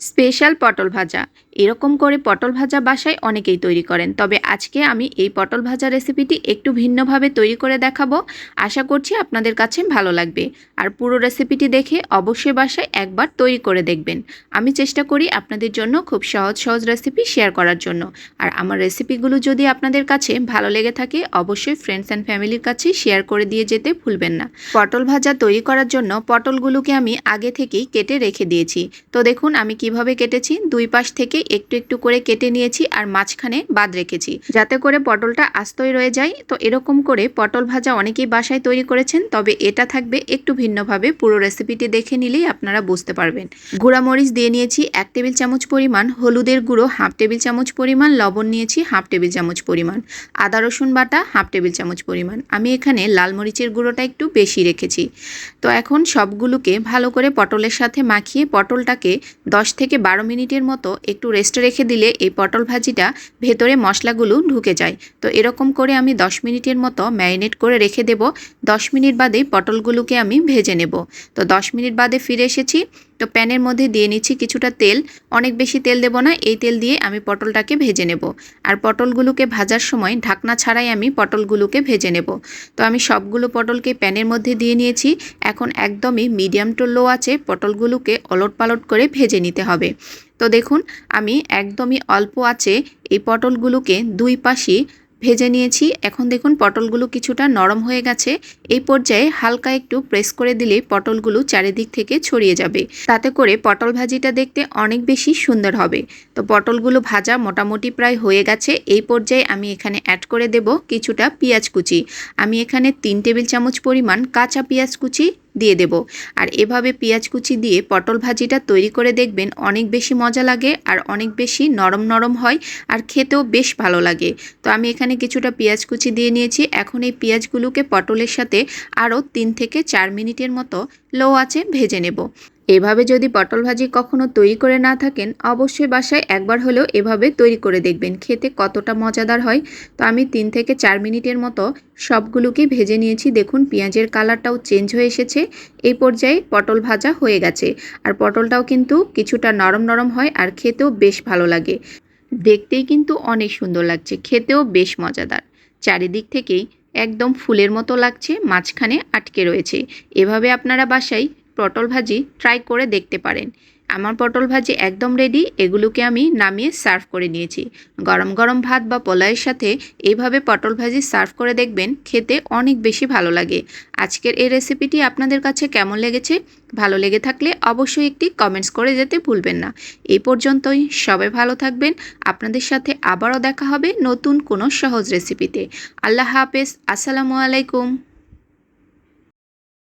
Special পটল ভাজা। এরকম করে পটল ভাজা বাসায় অনেকেই তৈরি করেন। তবে আজকে আমি এই পটল ভাজা রেসিপিটি একটু ভিন্নভাবে তৈরি করে দেখাবো। আশা করছি আপনাদের কাছে ভালো লাগবে। আর পুরো রেসিপিটি দেখে অবশ্যই বাসায় একবার তৈরি করে দেখবেন। আমি চেষ্টা করি আপনাদের জন্য খুব সহজ সহজ রেসিপি শেয়ার করার জন্য। আর আমার রেসিপিগুলো যদি আপনাদের কাছে ভালো লেগে থাকে, অবশ্যই ফ্রেন্ডস অ্যান্ড ফ্যামিলির কাছে শেয়ার করে দিয়ে যেতে ভুলবেন না। পটল ভাজা তৈরি করার জন্য পটলগুলোকে আমি আগে থেকেই কেটে রেখে দিয়েছি। তো দেখুন আমি কীভাবে কেটেছি, দুই পাশ থেকে একটু একটু করে কেটে নিয়েছি আর মাঝখানে বাদ রেখেছি। যাতে করে পটলটা আস্তই রয়ে যায়। তো এরকম করে পটল ভাজা অনেকেই বাসায় তৈরি করেছেন, তবে এটা থাকবে একটু ভিন্নভাবে। পুরো রেসিপিটি দেখে নিলেই আপনারা বুঝতে পারবেন। গুঁড়ামরিচ দিয়ে নিয়েছি এক টেবিল চামচ পরিমাণ, হলুদের গুঁড়ো হাফ টেবিল চামচ পরিমাণ, লবণ নিয়েছি হাফ টেবিল চামচ পরিমাণ, আদা রসুন বাটা হাফ টেবিল চামচ পরিমাণ। আমি এখানে লাল মরিচের গুঁড়োটা একটু বেশি রেখেছি। তো এখন সবগুলোকে ভালো করে পটলের সাথে মাখিয়ে পটলটাকে দশ থেকে বারো মিনিটের মতো একটু রেস্টে রেখে দিলে এই পটল ভাজিটা ভেতরে মশলাগুলো ঢুকে যায়। তো এরকম করে আমি দশ মিনিটের মতো ম্যারিনেট করে রেখে দেব। দশ মিনিট বাদেই পটলগুলোকে আমি ভেজে নেব। তো দশ মিনিট বাদে ফিরে এসেছি। তো প্যানের মধ্যে দিয়ে নিচ্ছি কিছুটা তেল। অনেক বেশি তেল দেব না, এই তেল দিয়ে আমি পটলটাকে ভেজে নেব। আর পটলগুলোকে ভাজার সময় ঢাকনা ছাড়াই আমি পটলগুলোকে ভেজে নেব। তো আমি সবগুলো পটলকে প্যানের মধ্যে দিয়ে নিয়েছি। এখন একদমই মিডিয়াম টু লো আছে। পটলগুলোকে অলট পালট করে ভেজে নিতে হবে। তো দেখুন, আমি একদমই অল্প আছে এই পটলগুলোকে দুই পাশই ভেজে নিয়েছি। এখন দেখুন, পটলগুলো কিছুটা নরম হয়ে গেছে। এই পর্যায়ে হালকা একটু প্রেস করে দিলে পটলগুলো চারিদিক থেকে ছড়িয়ে যাবে। তাতে করে পটল ভাজিটা দেখতে অনেক বেশি সুন্দর হবে। তো পটলগুলো ভাজা মোটামুটি প্রায় হয়ে গেছে। এই পর্যায়ে আমি এখানে অ্যাড করে দেব কিছুটা পেঁয়াজ কুচি। আমি এখানে তিন টেবিল চামচ পরিমাণ কাঁচা পেঁয়াজ কুচি দিয়ে দেব। আর এভাবে পেঁয়াজ কুচি দিয়ে পটল ভাজিটা তৈরি করে দেখবেন অনেক বেশি মজা লাগে আর অনেক বেশি নরম নরম হয় আর খেতেও বেশ ভালো লাগে। তো আমি এখানে কিছুটা পেঁয়াজ কুচি দিয়ে নিয়েছি। এখন এই পেঁয়াজগুলোকে পটলের সাথে আরও তিন থেকে চার মিনিটের মতো লো আছে, ভেজে নেব। এভাবে যদি পটল ভাজি কখনো তৈরি করে না থাকেন, অবশ্যই বাসায় একবার হলেও এভাবে তৈরি করে দেখবেন, খেতে কতটা মজাদার হয়। তো আমি তিন থেকে চার মিনিটের মতো সবগুলোকে ভেজে নিয়েছি। দেখুন, পেঁয়াজের কালারটাও চেঞ্জ হয়ে এসেছে। এই পর্যায়ে পটল ভাজা হয়ে গেছে। আর পটলটাও কিন্তু কিছুটা নরম নরম হয় আর খেতেও বেশ ভালো লাগে। দেখতেই কিন্তু অনেক সুন্দর লাগছে, খেতেও বেশ মজাদার। চারিদিক থেকেই একদম ফুলের মতো লাগছে, মাঝখানে আটকে রয়েছে। এভাবে আপনারা বাসায় পটল ভাজি ট্রাই করে দেখতে পারেন। আমার পটল ভাজি একদম রেডি এগুলোকে আমি নামিয়ে সার্ভ করে নিয়েছি। গরম গরম ভাত বা পোলাওয়ের সাথে এইভাবে পটল ভাজি সার্ভ করে দেখবেন, খেতে অনেক বেশি ভালো লাগে। আজকের এই রেসিপিটি আপনাদের কাছে কেমন লেগেছে? ভালো লেগে থাকলে অবশ্যই একটি কমেন্টস করে যেতে ভুলবেন না। এই পর্যন্তই, সবাই ভালো থাকবেন। আপনাদের সাথে আবারও দেখা হবে নতুন কোনো সহজ রেসিপিতে আল্লাহ হাফেজ, আসসালামু আলাইকুম।